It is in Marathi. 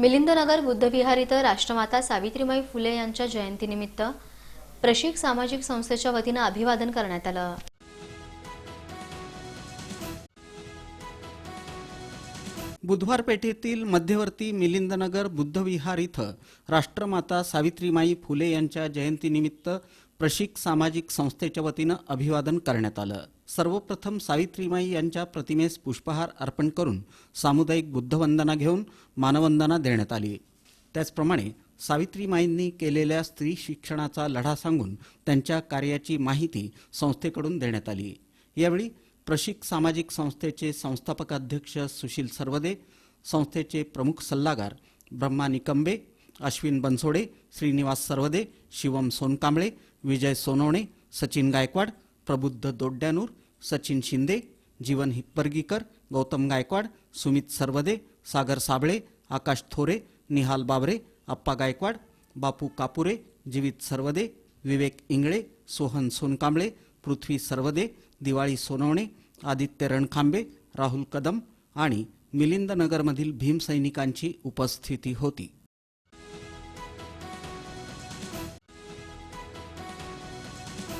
मिलिंदनगर बुद्धविहार इथं राष्ट्रमाता सावित्रीबाई फुले यांच्या जयंतीनिमित्त प्रशिक सामाजिक संस्थेच्या वतीनं अभिवादन करण्यात आलं. बुधवार पेठेतील मध्यवर्ती मिलिंदनगर बुद्धविहार इथं राष्ट्रमाता सावित्रीमाई फुले यांच्या जयंतीनिमित्त प्रशिक सामाजिक संस्थेच्या वतीनं अभिवादन करण्यात आलं. सर्वप्रथम सावित्रीमाई यांच्या प्रतिमेस पुष्पहार अर्पण करून सामुदायिक बुद्धवंदना घेऊन मानवंदना देण्यात आली. त्याचप्रमाणे सावित्रीमाईंनी केलेल्या स्त्री शिक्षणाचा लढा सांगून त्यांच्या कार्याची माहिती संस्थेकडून देण्यात आली. यावेळी प्रशिक सामाजिक संस्थेचे संस्थापक अध्यक्ष सुशील सर्वदे संस्थेचे प्रमुख सल्लागार ब्रह्मा निकंबे अश्विन बनसोडे श्रीनिवास सर्वदे शिवम सोनकांबळे विजय सोनवणे सचिन गायकवाड प्रबुद्ध दोड्यानूर सचिन शिंदे जीवन हिप्परगीकर गौतम गायकवाड सुमित सरवदे सागर साबळे आकाश थोरे निहाल बाबरे अप्पा गायकवाड बापू कापुरे जीवित सरवदे विवेक इंगळे सोहन सोनकांबळे पृथ्वी सरवदे दिवाळी सोनवणे आदित्य रणखांबे राहुल कदम आणि मिलिंद नगरमधील भीमसैनिकांची उपस्थिती होती.